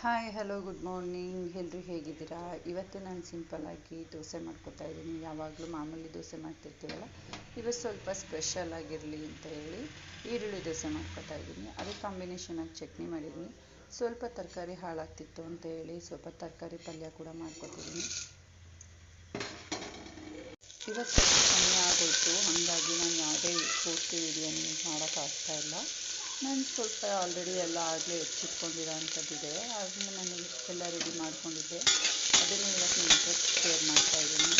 Hi hello good morning ಎಲ್ಲರೂ ಹೇಗಿದ್ದೀರಾ? ಇವತ್ತು ನಾನು ಸಿಂಪಲ್ಲಾಗಿ ದೋಸೆ ಮಾಡ್ಕೊತಾ ಇದ್ದೀನಿ. ಯಾವಾಗಲೂ ಮಾಮೂಲಿ ದೋಸೆ ಮಾಡ್ತಿರ್ತೀವಲ್ಲ? ಇವತ್ತು ಸ್ವಲ್ಪ ಸ್ಪೆಷಲ್ ಆಗಿರಲಿ ಅಂತ ಹೇಳಿ ಈರುಳ್ಳಿ ದೋಸೆ ಮಾಡ್ಕೊತಾ ಇದ್ದೀನಿ. ಅದಕ್ಕೆ ಕಾಂಬಿನೇಷನಾಗಿ ಚಟ್ನಿ ಮಾಡಿದ್ದೀನಿ. ಸ್ವಲ್ಪ ತರಕಾರಿ ಹಾಳಾಗ್ತಿತ್ತು ಅಂತ ಹೇಳಿ ಸ್ವಲ್ಪ ತರಕಾರಿ ಪಲ್ಯ ಕೂಡ ಮಾಡ್ಕೊತಿದ್ದೀನಿ. ಇವತ್ತು ಸಮಯ ಆಗೋಯಿತು. ಹಾಗಾಗಿ ನಾನು ಯಾವುದೇ ಪೂರ್ತಿ ವಿಡಿಯೋನ ಮಾಡೋಕ್ಕಾಗ್ತಾ ಇಲ್ಲ. ನಾನು ಸ್ವಲ್ಪ ಆಲ್ರೆಡಿ ಎಲ್ಲ ಆಗಲೇ ಹೆಚ್ಚಿಟ್ಕೊಂಡಿರೋ ಅಂಥದ್ದಿದೆ ಅದನ್ನು ನಾನು ಎಲ್ಲ ರೆಡಿ ಮಾಡ್ಕೊಂಡಿದ್ದೆ. ಅದನ್ನು ನಿಮ್ಮ ಹತ್ರ ಶೇರ್ ಮಾಡ್ತಾಯಿದ್ದೀನಿ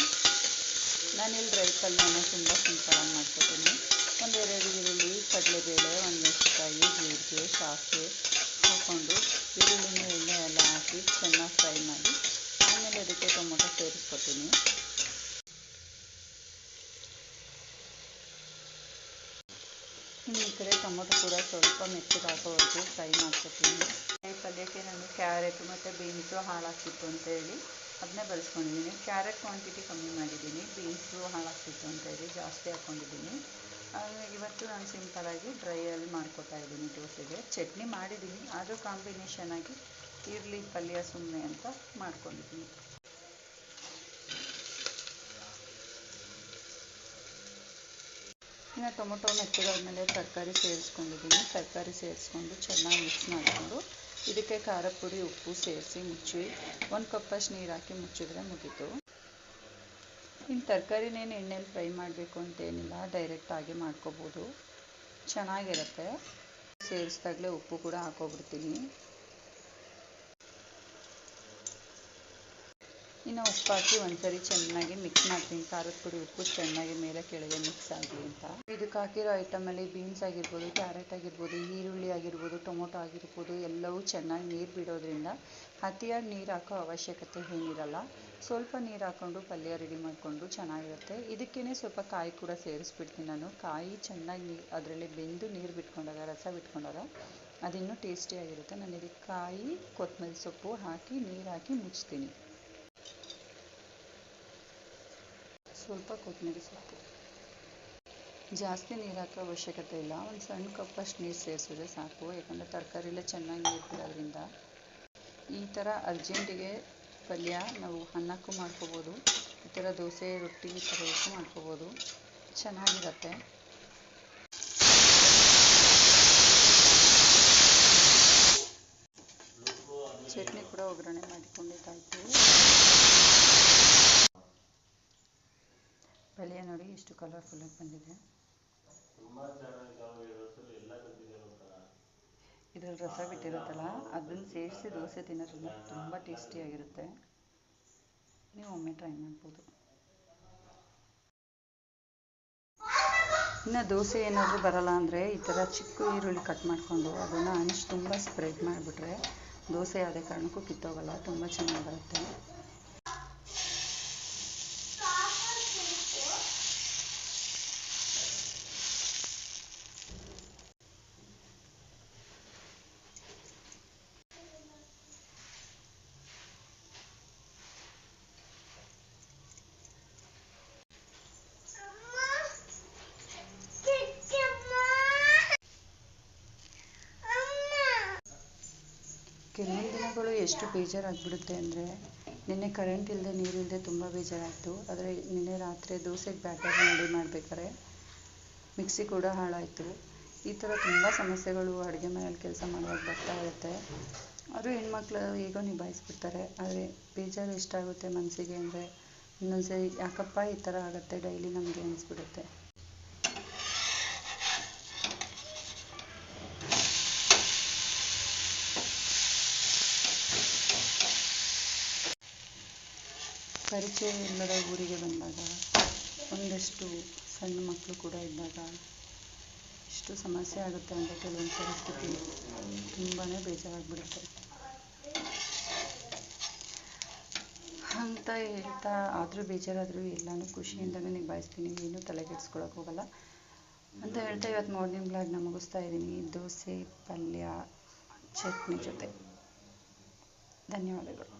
ನಾನಿಲ್ಲಿ ಡ್ರೈ ಪಲ್ಯನ ತುಂಬ ಸಿಂಪಲಾಗಿ ಮಾಡ್ಕೊತೀನಿ. ಒಂದೆರಡು ಈರುಳ್ಳಿ, ಕಡಲೆಬೇಳೆ ಒಂದು ಮೆಣಸಿನ್ಕಾಯಿ ಜೀರಿಗೆ, ಸಾಸಿವೆ ಹಾಕ್ಕೊಂಡು ಈರುಳ್ಳಿನ ಎಣ್ಣೆ ಎಲ್ಲ ಹಾಕಿ ಚೆನ್ನಾಗಿ ಫ್ರೈ ಮಾಡಿ ಆಮೇಲೆ ಅದಕ್ಕೆ ಟೊಮೊಟೊ ಸೇರಿಸ್ಕೊತೀನಿ ಇನ್ನು ಈ ಕಡೆ ಟೊಮೊಟೊ ಕೂಡ ಸ್ವಲ್ಪ ಮೆತ್ತಗೆ ಹಾಕೋವರೆಗೂ ಫ್ರೈ ಮಾಡ್ಕೊತೀನಿ. ಈ ಪಲ್ಯಕ್ಕೆ ನಾನು ಕ್ಯಾರೆಟ್ ಮತ್ತು ಬೀನ್ಸು ಹಾಳಾಗ್ತಿತ್ತು ಅಂತ ಹೇಳಿ ಅದನ್ನೇ ಬಳಸ್ಕೊಂಡಿದ್ದೀನಿ. ಕ್ಯಾರೆಟ್ ಕ್ವಾಂಟಿಟಿ ಕಮ್ಮಿ ಮಾಡಿದ್ದೀನಿ, ಬೀನ್ಸು ಹಾಳಾಗ್ತಿತ್ತು ಅಂತ ಹೇಳಿ ಜಾಸ್ತಿ ಹಾಕ್ಕೊಂಡಿದ್ದೀನಿ. ಇವತ್ತು ನಾನು ಸಿಂಪಲಾಗಿ ಡ್ರೈಯಲ್ಲಿ ಮಾಡ್ಕೊತಾ ಇದ್ದೀನಿ ದೋಸೆಗೆ. ಚಟ್ನಿ ಮಾಡಿದ್ದೀನಿ ಅದು ಕಾಂಬಿನೇಷನ್ ಆಗಿ ಇರಲಿ ಪಲ್ಯ ಸುಮ್ಮನೆ ಅಂತ ಮಾಡ್ಕೊಂಡಿದ್ದೀನಿ. ಇನ್ನು ಟೊಮೊಟೊ ಮೆತ್ತಗಾದ್ಮೇಲೆ ತರಕಾರಿ ಸೇರಿಸ್ಕೊಂಡಿದ್ದೀನಿ. ತರಕಾರಿ ಸೇರಿಸ್ಕೊಂಡು ಚೆನ್ನಾಗಿ ಮಿಕ್ಸ್ ಮಾಡಿಕೊಂಡು ಇದಕ್ಕೆ ಖಾರ ಪುಡಿ, ಉಪ್ಪು ಸೇರಿಸಿ ಮುಚ್ಚಿ ಒಂದು ಕಪ್ಪಷ್ಟು ನೀರು ಹಾಕಿ ಮುಚ್ಚಿದ್ರೆ ಮುಗೀತು. ಇನ್ನು ತರಕಾರಿನೇನು ಎಣ್ಣೆಯಲ್ಲಿ ಫ್ರೈ ಮಾಡಬೇಕು ಅಂತೇನಿಲ್ಲ ಡೈರೆಕ್ಟಾಗಿ ಮಾಡ್ಕೋಬೋದು. ಚೆನ್ನಾಗಿರುತ್ತೆ. ಸೇರಿಸ್ದಾಗಲೇ ಉಪ್ಪು ಕೂಡ ಹಾಕೋಬಿಡ್ತೀನಿ. ಇನ್ನು ಉಪ್ಪು ಹಾಕಿ ಒಂದ್ಸರಿ ಚೆನ್ನಾಗಿ ಮಿಕ್ಸ್ ಮಾಡ್ತೀನಿ. ಖಾರದ ಪುಡಿ, ಉಪ್ಪು ಚೆನ್ನಾಗಿ ಮೇಲೆ ಕೆಳಗೆ ಮಿಕ್ಸ್ ಆಗಲಿ ಅಂತ. ಇದಕ್ಕೆ ಹಾಕಿರೋ ಐಟಮಲ್ಲಿ ಬೀನ್ಸ್ ಆಗಿರ್ಬೋದು ಕ್ಯಾರೆಟ್ ಆಗಿರ್ಬೋದು, ಈರುಳ್ಳಿ ಆಗಿರ್ಬೋದು, ಟೊಮೊಟೊ ಆಗಿರ್ಬೋದು, ಎಲ್ಲವೂ ಚೆನ್ನಾಗಿ ನೀರು ಬಿಡೋದ್ರಿಂದ ಅತಿಯಾಗಿ ನೀರು ಹಾಕೋ ಅವಶ್ಯಕತೆ ಏನಿರಲ್ಲ. ಸ್ವಲ್ಪ ನೀರು ಹಾಕ್ಕೊಂಡು ಪಲ್ಯ ರೆಡಿ ಮಾಡಿಕೊಂಡು ಚೆನ್ನಾಗಿರುತ್ತೆ. ಇದಕ್ಕೇ ಸ್ವಲ್ಪ ಕಾಯಿ ಕೂಡ ಸೇರಿಸ್ಬಿಡ್ತೀನಿ ನಾನು. ಕಾಯಿ ಚೆನ್ನಾಗಿ ನೀರು ಅದರಲ್ಲಿ ಬೆಂದು ನೀರು ಬಿಟ್ಕೊಂಡಾಗ, ರಸ ಬಿಟ್ಕೊಂಡಾಗ ಅದಿನ್ನೂ ಟೇಸ್ಟಿಯಾಗಿರುತ್ತೆ ನಾನು ಇದಕ್ಕೆ ಕಾಯಿ ಕೊತ್ತಂಬರಿ ಸೊಪ್ಪು ಹಾಕಿ ನೀರು ಹಾಕಿ ಮುಚ್ತೀನಿ. ಸ್ವಲ್ಪ ಕೊತ್ತಂಬರಿ ಸೊಪ್ಪು. ಜಾಸ್ತಿ ನೀರು ಹಾಕೋ ಅವಶ್ಯಕತೆ ಇಲ್ಲ. ಒಂದು ಸಣ್ಣ ಕಪ್ಪಷ್ಟು ನೀರು ಸೇರಿಸಿದ್ರೆ ಸಾಕು. ಯಾಕಂದರೆ ತರಕಾರಿಲೇ ಚೆನ್ನಾಗಿ ನೀರು ಬಿಡೋದ್ರಿಂದ ಈ ಥರ ಅರ್ಜೆಂಟಿಗೆ ಪಲ್ಯ ನಾವು ಅನ್ನಕ್ಕೂ ಮಾಡ್ಕೋಬೋದು. ಈ ಥರ ದೋಸೆ, ರೊಟ್ಟಿ ಈ ಥರಕ್ಕೂ ಮಾಡ್ಕೋಬೋದು. ಚೆನ್ನಾಗಿರುತ್ತೆ. ಚಟ್ನಿ ಕೂಡ ಒಗ್ಗರಣೆ ಮಾಡಿಕೊಂಡಿದ್ದಾಯಿತು. ಪಲ್ಯ ನೋಡಿ ಎಷ್ಟು ಕಲರ್ಫುಲ್ಲಾಗಿ ಬಂದಿದೆ. ಇದರಲ್ಲಿ ರಸ ಬಿಟ್ಟಿರುತ್ತಲ್ಲ ಅದನ್ನ ಸೇರಿಸಿ ದೋಸೆ ತಿನ್ನೋದ್ರಿಂದ ತುಂಬ ಟೇಸ್ಟಿಯಾಗಿರುತ್ತೆ ನೀವು ಒಮ್ಮೆ ಟ್ರೈ ಮಾಡ್ಬೋದು. ಇನ್ನು ದೋಸೆ ಏನಾದರೂ ಬರಲ್ಲ ಅಂದರೆ ಈ ಥರ ಚಿಕ್ಕ ಈರುಳ್ಳಿ ಕಟ್ ಮಾಡಿಕೊಂಡು ಅದನ್ನು ಹಂಚು ತುಂಬ ಸ್ಪ್ರೆಡ್ ಮಾಡಿಬಿಟ್ರೆ ದೋಸೆ ಯಾವುದೇ ಕಾರಣಕ್ಕೂ ಕಿತ್ತೋಗಲ್ಲ ತುಂಬ ಚೆನ್ನಾಗಿ ಬರುತ್ತೆ. ಕೆಲವೊಂದು ದಿನಗಳು ಎಷ್ಟು ಬೇಜಾರಾಗ್ಬಿಡುತ್ತೆ ಅಂದರೆ ನಿನ್ನೆ ಕರೆಂಟ್ ಇಲ್ಲದೆ ನೀರಿಲ್ಲದೆ ತುಂಬ ಬೇಜಾರಾಯಿತು. ಆದರೆ ನಿನ್ನೆ ರಾತ್ರಿ ದೋಸೆಗೆ ಬ್ಯಾಟರ್ ರೆಡಿ ಮಾಡಬೇಕಾದ್ರೆ ಮಿಕ್ಸಿ ಕೂಡ ಹಾಳಾಯಿತು. ಈ ಥರ ತುಂಬ ಸಮಸ್ಯೆಗಳು ಅಡುಗೆ ಮನೆಯಲ್ಲಿ ಕೆಲಸ ಮಾಡುವಾಗ ಬರ್ತಾ ಇರುತ್ತೆ. ಆದರೂ ಹೆಣ್ಮಕ್ಳು ಹೇಗೋ ನಿಭಾಯಿಸ್ಬಿಡ್ತಾರೆ. ಆದರೆ ಬೇಜಾರು ಎಷ್ಟಾಗುತ್ತೆ ಮನಸ್ಸಿಗೆ ಅಂದರೆ ಇನ್ನೊಂದ್ಸರಿ ಯಾಕಪ್ಪ ಈ ಥರ ಆಗುತ್ತೆ? ಡೈಲಿ ನಮಗೆ ಅನಿಸ್ಬಿಡುತ್ತೆ. ಪರಿಚಯ ಇಲ್ಲದ ಊರಿಗೆ ಬಂದಾಗ ಒಂದಷ್ಟು ಸಣ್ಣ ಮಕ್ಕಳು ಕೂಡ ಇದ್ದಾಗ ಎಷ್ಟು ಸಮಸ್ಯೆ ಆಗುತ್ತೆ ಅಂತ ಕೆಲವೊಂದು ಪರಿಸ್ಥಿತಿ ತುಂಬಾ ಬೇಜಾರಾಗ್ಬಿಡುತ್ತೆ. ಅಂತ ಹೇಳ್ತಾ ಆದರೂ ಬೇಜಾರಾದರೂ ಎಲ್ಲನೂ ಖುಷಿಯಿಂದಲೇ ನಿಭಾಯಿಸ್ತೀನಿ. ಏನೂ ತಲೆಕೆಡ್ಸ್ಕೊಳಕ್ಕೆ ಹೋಗಲ್ಲ. ಅಂತ ಹೇಳ್ತಾ ಇವತ್ತು ಮಾರ್ನಿಂಗ್ ಬ್ಲಾಗ್ನ ಮುಗಿಸ್ತಾ ಇದ್ದೀನಿ. ದೋಸೆ, ಪಲ್ಯ, ಚಟ್ನಿ ಜೊತೆ. ಧನ್ಯವಾದಗಳು.